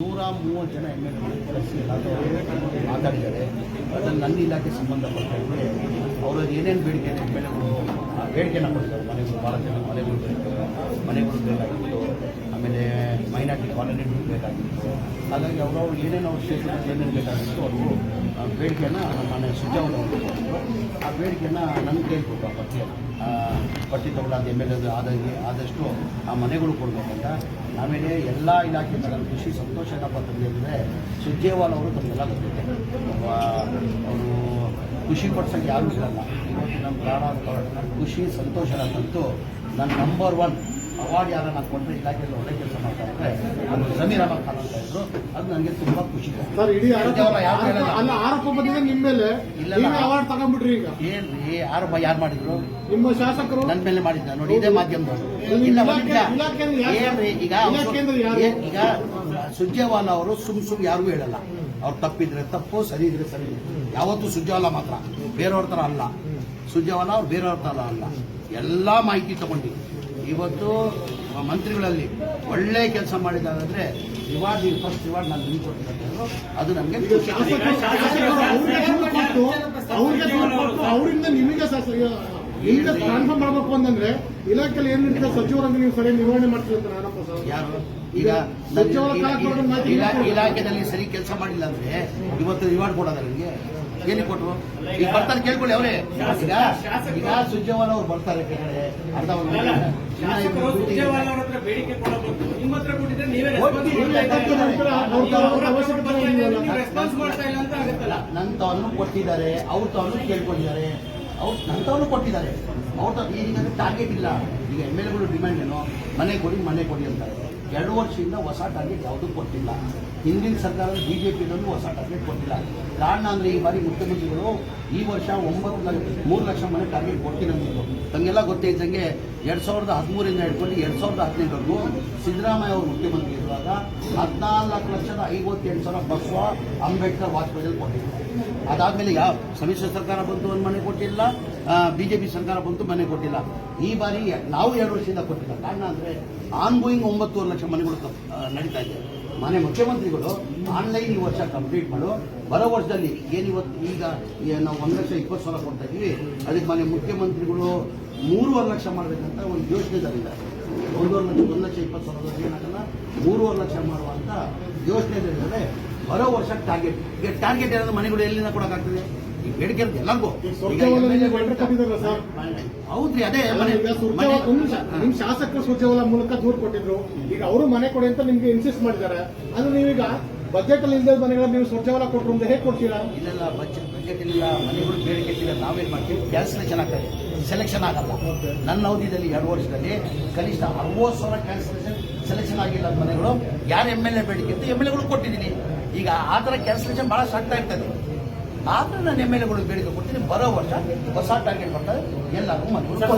ನೂರ ಮೂವತ್ತು ಜನ ಎಂ ಎಲ್ ಕಳಿಸಿ ಮಾತಾಡಿದ್ದಾರೆ. ಅದನ್ನು ನನ್ನ ಇಲಾಖೆ ಸಂಬಂಧಪಟ್ಟಂತೆ ಅವರು ಏನೇನು ಬೇಡಿಕೆ ಎಂ ಎಲ್ ಎಗಳು ಬೇಡಿಕೆನ ಕೊಡ್ತಾರೆ ಮನೆಗಳು ಭಾಳ ಜನ, ಮನೆಗಳು ಬೇಕು ಮನೆಗಳು ಬೇಕಾಗಿತ್ತು ಆಮೇಲೆ ಮೈನಾರಿಟಿ ಕಾಲೋನಿಗಳು ಬೇಕಾಗಿತ್ತು. ಹಾಗಾಗಿ ಅವರವ್ರು ಏನೇನು ಅವ್ರ ಏನೇನು ಬೇಕಾಗಿತ್ತು ಅವರು ಬೇಡಿಕೆಯನ್ನು ಸುಜಾವನ ಅವರು ಕೊಟ್ಟಿದ್ರು ಆ ಬೇಡಿಕೆಯನ್ನು ನನಗೆ ಕೇಳ್ಬೇಕು ಆ ಪಟ್ಟಿಯನ್ನು ಪಟ್ಟಿ ತಗೊಂಡು ಅದು ಎಂ ಎಲ್ ಎ ಆದಾಗಿ ಆದಷ್ಟು ಆ ಮನೆಗಳು ಕೊಡಬೇಕಂತ. ಆಮೇಲೆ ಎಲ್ಲ ಇಲಾಖೆ ತಗೊಂಡು ಖುಷಿ ಸಂತೋಷ ಏನಪ್ಪ ತಂದಿದ್ರೆ ಸುಜ್ಜೇವಾಲ್ ಅವರು ತಮಗೆಲ್ಲ ಗೊತ್ತಿದೆ. ಅವರು ಖುಷಿ ಪಡ್ಸೋಕ್ಕೆ ಯಾರೂ ಇರಲ್ಲ. ಇವತ್ತು ನಮ್ಮ ಪ್ರಾಣ ಖುಷಿ, ಸಂತೋಷನ ತಂತು ನನ್ನ ನಂಬರ್ ಒನ್ ಅವಾರ್ಡ್ ಯಾರು ನಾನು ಕೊಟ್ಟರೆ ಇಲಾಖೆಯಲ್ಲಿ ಒಳ್ಳೆ ಕೆಲಸ ಮಾಡ್ತಾ ಇದ್ರೆ ಅದು ಜಮೀರ್ ಅಹಮದ್ ಖಾನ್ ಅಂತ ಇದ್ರು ಅದು ನನಗೆ ತುಂಬಾ ಖುಷಿ. ಸರ್ ಇಡೀ ಆರೋಪ ಅಲ್ಲ ಆರೋಪ ಬಂದಿದೆ ನಿಮ್ಮ ಮೇಲೆ. ಇಲ್ಲ. ಅವಾರ್ಡ್ ತಗೊಂಡ್ಬಿಟ್ರಿ ಈಗ. ಏನ್ರಿ ಯಾರು ಯಾರು ಮಾಡಿದ್ರು? ನಿಮ್ಮ ಶಾಸಕರು. ನನ್ನ ಮೇಲೆ ಮಾಡಿದ್ದ. ನೋಡಿ ಇದೇ ಮಾಧ್ಯಮದವರು. ಇಲ್ಲ ಏನ್ರಿ ಈಗ? ಈಗ ಸುಜ್ಜೇವಾಲ ಅವರು ಸುಮ್ ಸುಮ್ ಯಾರಿಗೂ ಹೇಳಲ್ಲ. ಅವ್ರು ತಪ್ಪಿದ್ರೆ ತಪ್ಪು ಸರಿ ಇದ್ರೆ ಸರಿ ಯಾವತ್ತೂ ಸುಜ್ಜೇವಾಲ ಮಾತ್ರ. ಬೇರೆಯವ್ರ ಥರ ಅಲ್ಲ. ಸುಜ್ಜೇವಾಲ ಅವ್ರು ಬೇರೆಯವ್ರ ಥರ ಅಲ್ಲ. ಎಲ್ಲ ಮಾಹಿತಿ ತಗೊಂಡು ಇವತ್ತು ಮಂತ್ರಿಗಳಲ್ಲಿ ಒಳ್ಳೆ ಕೆಲಸ ಮಾಡಿದಾಗಂದ್ರೆ ರಿವಾರ್ಡ್ ಫಸ್ಟ್ ರಿವಾರ್ಡ್ ನಾನು ನಿಮ್ಗೆ ಕೊಟ್ಟಿದ್ದಾರೆ ಅದು ಕೊಟ್ಟು ಅವರಿಂದ ನಿಮಗೆ ನಿಮ್ಗೆ ಟ್ರಾನ್ಸ್ಫರ್ ಮಾಡಬೇಕು ಅಂತಂದ್ರೆ ಇಲಾಖೆಯಲ್ಲಿ ಏನ್ ನಡೀತದೆ? ಸಚಿವರಂಗೆ ನೀವು ಸರಿ ನಿರ್ವಹಣೆ ಮಾಡ್ತೀವಿ ಅಂತ ನಾನಪ್ಪ ಸರ್. ಯಾರು? ಈಗ ಸಚಿವರ ನನ್ನ ಕಾಲಕ್ಕೆ ಬರೋದು ಮಾಹಿತಿ ಇಲಾ- ಇಲ್ಲ. ಸರಿ ಕೆಲಸ ಮಾಡಿಲ್ಲ ಅಂದ್ರೆ ಇವತ್ತು ರಿವಾರ್ಡ್ ಕೊಡೋದ ನನಗೆ ಏನಕ್ಕೆ ಕೊಟ್ರು? ಈಗ ಬರ್ತಾರೆ ಕೇಳ್ಕೊಳ್ಳಿ ಅವರೇ. ಈಗ ಈಗ ಸುಜ್ಜವಾಲ ಅವ್ರು ಬರ್ತಾರೆ ಕೆಳಗಡೆ. ಅರ್ಧ ನನ್ನ ತವನ್ನು ಕೊಟ್ಟಿದ್ದಾರೆ. ಅವ್ರ ತವನ್ನು ಕೇಳ್ಕೊಂಡಿದ್ದಾರೆ. ಅವ್ರು ನನ್ನ ತವನ್ನು ಕೊಟ್ಟಿದ್ದಾರೆ. ಅವ್ರ ಈಗ ಟಾರ್ಗೆಟ್ ಇಲ್ಲ. ಈಗ ಎಂ ಎಲ್ ಎಗಳು ಡಿಮ್ಯಾಂಡ್ ಏನು? ಮನೆ ಕೊಡಿ ಮನೆ ಕೊಡಿ ಅಂತಾರೆ. ಎರಡು ವರ್ಷದಿಂದ ಹೊಸ ಟಾರ್ಗೆಟ್ ಯಾವುದೂ ಕೊಟ್ಟಿಲ್ಲ. ಹಿಂದಿನ ಸರ್ಕಾರದ ಬಿ ಜೆ ಪಿನಲ್ಲೂ ಹೊಸ ಟಾರ್ಗೆಟ್ ಕೊಟ್ಟಿಲ್ಲ. ಕಾರಣ ಅಂದರೆ ಈ ಬಾರಿ ಮುಖ್ಯಮಂತ್ರಿಗಳು ಈ ವರ್ಷ ಒಂಬತ್ತು ಲಕ್ಷ, ಮೂರು ಲಕ್ಷ ಮನೆ ಟಾರ್ಗೆಟ್ ಕೊಡ್ತೀನಿ ಅಂದಿದ್ದು ತಮಗೆಲ್ಲ ಗೊತ್ತೇ ಇದ್ದಂಗೆ ಎರಡು ಸಾವಿರದ ಹದಿಮೂರಿಂದ ಹಿಡ್ಕೊಂಡು ಎರಡು ಸಾವಿರದ ಹದಿನೆಂಟರವರೆಗೂ ಸಿದ್ದರಾಮಯ್ಯ ಅವರು ಮುಖ್ಯಮಂತ್ರಿ ಇರುವಾಗ ಹದಿನಾಲ್ಕು ಲಕ್ಷದ ಐವತ್ತೆಂಟು ಸಾವಿರ ಬಸವ ಅಂಬೇಡ್ಕರ್ ವಾಜಪೇಯಿಯಲ್ಲಿ ಕೊಟ್ಟಿದ್ರು. ಅದಾದ್ಮೇಲೆ ಯಾವ ಸಮ್ಮಿಶ್ರ ಸರ್ಕಾರ ಬಂತು ಒಂದು ಮನೆ ಕೊಟ್ಟಿಲ್ಲ ಬಿಜೆಪಿ ಸರ್ಕಾರ ಬಂತು ಮನೆ ಕೊಟ್ಟಿಲ್ಲ. ಈ ಬಾರಿ ನಾವು ಎರಡು ವರ್ಷದಿಂದ ಕೊಟ್ಟಿಲ್ಲ. ಕಾರಣ ಅಂದರೆ ಆನ್ ಗೋಯಿಂಗ್ ಒಂಬತ್ತೂವರೆ ಲಕ್ಷ ಮನೆಗಳು ನಡೀತಾ ಇದೆ. ಮನೆ ಮುಖ್ಯಮಂತ್ರಿಗಳು ಆನ್ಲೈನ್ ಈ ವರ್ಷ ಕಂಪ್ಲೀಟ್ ಮಾಡು. ಬರೋ ವರ್ಷದಲ್ಲಿ ಏನಿವತ್ತು ಈಗ ನಾವು ಒಂದು ಲಕ್ಷ ಇಪ್ಪತ್ತು ಸಾವಿರ ಕೊಡ್ತಾ ಇದ್ದೀವಿ ಅದಕ್ಕೆ ಮಾನ್ಯ ಮುಖ್ಯಮಂತ್ರಿಗಳು ಮೂರುವರೆ ಲಕ್ಷ ಮಾಡಬೇಕಂತ ಒಂದು ಯೋಜನೆ ಒಂದೂವರೆ ಲಕ್ಷ ಒಂದು ಲಕ್ಷ ಇಪ್ಪತ್ತು ಸಾವಿರದಲ್ಲಿ ಏನಾಗಲ್ಲ ಮೂರುವರೆ ಲಕ್ಷ ಮಾಡುವಂಥ ಮಾಡುವಂತ ತಂದಿದ್ದಾರೆ. ಬರೋ ವರ್ಷ ಟಾರ್ಗೆಟ್ ಈಗ ಟಾರ್ಗೆಟ್ ಏನಾದರೂ ಮನೆಗಳು ಎಲ್ಲಿಂದ ಕೊಡೋಕ್ಕಾಗ್ತದೆ? ಈ ಬೇಡಿಕೆ ಅಂತ ಎಲ್ಲರಿಗೂ. ಹೌದ್ರಿ ಅದೇ ಮನೆ ಈಗ ಸುರ್ಜೇವಾಲ ನಿಮ್ ಶಾಸಕರು ಸುರ್ಜೇವಾಲ ಮೂಲಕ ದೂರು ಕೊಟ್ಟಿದ್ರು. ಈಗ ಅವರು ಮನೆ ಕೊಡಿ ಅಂತ ನಿಮ್ಗೆ ಇನ್ಸಿಸ್ಟ್ ಮಾಡಿದ್ದಾರೆ. ಅಂದ್ರೆ ನೀವೀಗ ಬಜೆಟ್ ಅಲ್ಲಿ ಇಲ್ಲದ ಮನೆಗಳನ್ನ ನೀವು ಸುರ್ಜೇವಾಲ ಕೊಟ್ಟರು ಅಂತ ಹೇಗೆ ಕೊಡ್ತೀರಾ? ಇಲ್ಲೆಲ್ಲ ಬಜೆಟ್ ಬಜೆಟ್ ಇಲ್ಲ ಮನೆಗಳು ಬೇಡಿಕೆ ಇಲ್ಲ ನಾವೇನ್ ಮಾಡ್ತೀವಿ? ಕ್ಯಾನ್ಸಲೇಷನ್ ಆಗ್ತದೆ ಸೆಲೆಕ್ಷನ್ ಆಗಲ್ಲ. ನನ್ನ ಅವಧಿಯಲ್ಲಿ ಎರಡು ವರ್ಷದಲ್ಲಿ ಕನಿಷ್ಠ ಅರವತ್ತು ಸಾವಿರ ಕ್ಯಾನ್ಸಲೇಷನ್ ಸೆಲೆಕ್ಷನ್ ಆಗಿಲ್ಲ ಮನೆಗಳು. ಯಾರು ಎಂ ಎಲ್ ಎ ಬೇಡಿಕೆ ಅಂತ ಎಂ ಎಲ್ ಎಗಳು ಕೊಟ್ಟಿದ್ದೀನಿ. ಈಗ ಆ ಥರ ಕ್ಯಾನ್ಸಲೇಷನ್ ಭಾಳ ಆಗ್ತಾ ಇರ್ತದೆ. ಆದ್ರೆ ನಾನು ಎಂ ಎಲ್ ಎಗಳು ಬೇಡಿಕೆ ಕೊಡ್ತೀನಿ ಬರೋ ವರ್ಷ ಹೊಸ ಟಾರ್ಗೆಟ್ ಬರ್ತದೆ ಎಲ್ಲರೂ ಕೊಡ್ತಾರೆ.